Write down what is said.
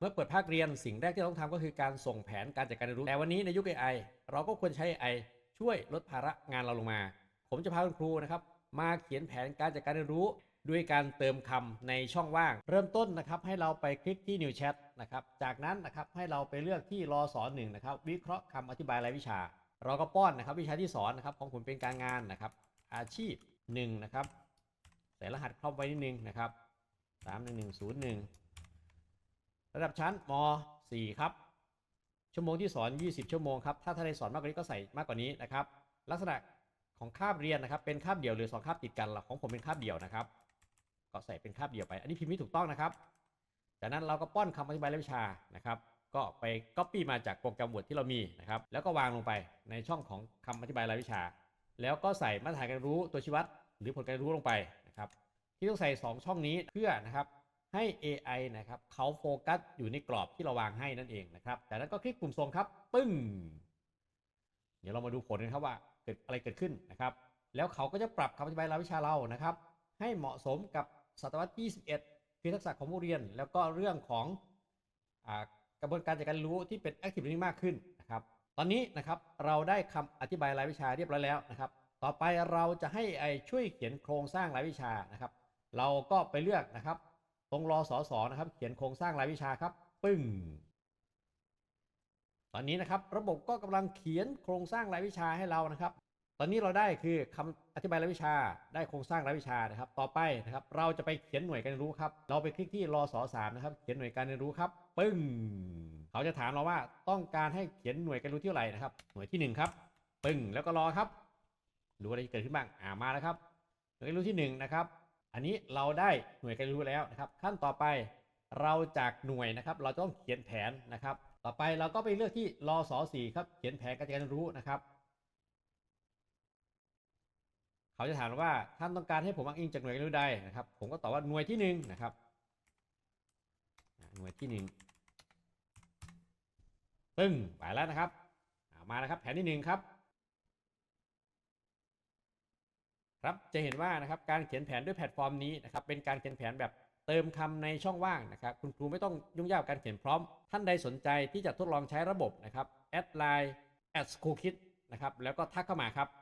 เมื่อเปิดภาคเรียนสิ่งแรกที่เราต้องทำก็คือการส่งแผนการจัดการเรียนรู้แต่วันนี้ในยุค AI เราก็ควรใช้ AI ช่วยลดภาระงานเราลงมา ผมจะพาคุณครูนะครับมาเขียนแผนการจัดการเรียนรู้ ด้วยการเติมคำในช่องว่าง เริ่มต้นนะครับให้เราไปคลิกที่ New Chat นะครับจากนั้นนะครับให้เราไปเลือกที่รอสอนหนึ่งนะครับวิเคราะห์คำอธิบายรายวิชา เราก็ป้อนนะครับวิชาที่สอนนะครับของผมเป็นการงานนะครับอาชีพ1นะครับใส่รหัสครอบไว้นิดนึงนะครับ31101 ระดับชั้นม .4 ครับ ชั่วโมงที่สอน 20 ชั่วโมงครับ ถ้าท่านใดสอนมากกว่านี้ก็ใส่มากกว่านี้นะครับ ลักษณะของคาบเรียนนะครับเป็นคาบเดี่ยวหรือสองคาบติดกันของผมเป็นคาบเดี่ยวนะครับ ก็ใส่เป็นคาบเดี่ยวไป อันนี้พิมพ์ไม่ถูกต้องนะครับ จากนั้นเราก็ป้อนคำอธิบายรายวิชานะครับ ก็ไป Copy มาจากโปรแกรม Word ที่เรามีนะครับ แล้วก็วางลงไปในช่องของคำอธิบายรายวิชา แล้วก็ใส่มาตรฐานการรู้ตัวชี้วัดหรือผลการรู้ลงไปนะครับ ที่ต้องใส่ 2 ช่องนี้เพื่อนะครับ ให้ AI นะครับเขาโฟกัสอยู่ในกรอบที่เราวางให้นั่นเองนะครับจากนั้นก็คลิกปุ่มส่งครับ ปึ้ง เดี๋ยวเรามาดูผลกันครับว่าเกิดอะไรเกิดขึ้นนะครับ แล้วเขาก็จะปรับคำอธิบายรายวิชาเรานะครับ ให้เหมาะสมกับศตวรรษที่21คือทักษะของผู้เรียน แล้วก็เรื่องของอกระบวนการจัดการเรียนรู้ที่เป็น active learning มากขึ้นนะครับ ตอนนี้นะครับเราได้คำอธิบายรายวิชาเรียบร้อยแล้วนะครับ ต่อไปเราจะให้ AI ช่วยเขียนโครงสร้างรายวิชานะครับ เราก็ไปเลือกนะครับ ตรงรอสอสอนะครับ เขียนโครงสร้างรายวิชาครับ ปึ้ง ตอนนี้นะครับระบบก็กำลังเขียนโครงสร้างรายวิชาให้เรานะครับ ตอนนี้เราได้คือคำอธิบายรายวิชา ได้โครงสร้างรายวิชานะครับ ต่อไปนะครับ เราจะไปเขียนหน่วยการเรียนรู้ครับ เราไปคลิกที่รอสอสามนะครับ เขียนหน่วยการเรียนรู้ครับ ปึ้ง เขาจะถามเราว่าต้องการให้เขียนหน่วยการเรียนรู้ที่เท่าไหร่นะครับ หน่วยที่หนึ่งครับ ปึ้ง แล้วก็รอครับ ดูอะไรจะเกิดขึ้นบ้าง อ่ามาแล้วครับ หน่วยการเรียนรู้ที่หนึ่งนะครับ อันนี้เราได้หน่วยการเรียนรู้แล้วนะครับ ขั้นต่อไปเราจากหน่วยนะครับ เราต้องเขียนแผนนะครับ ต่อไปเราก็ไปเลือกที่รอสอสี่ครับ เขียนแผนการจัดการเรียนรู้นะครับ เขาจะถามว่าท่านต้องการให้ผมอ้างอิงจากหน่วยการเรียนรู้ใดนะครับ ผมก็ตอบว่าหน่วยที่หนึ่งนะครับ หน่วยที่หนึ่งปึ้งไปแล้วนะครับ มาแล้วครับ แผนที่หนึ่งครับ ครับจะเห็นว่านะครับการเขียนแผนด้วยแพลตฟอร์มนี้นะครับเป็นการเขียนแผนแบบเติมคำในช่องว่างนะครับคุณครูไม่ต้องยุ่งยากการเขียนพร้อม ท่านใดสนใจที่จะทดลองใช้ระบบนะครับแอดไลน์แอดสคูคิดนะครับแล้วก็ทักเข้ามาครับ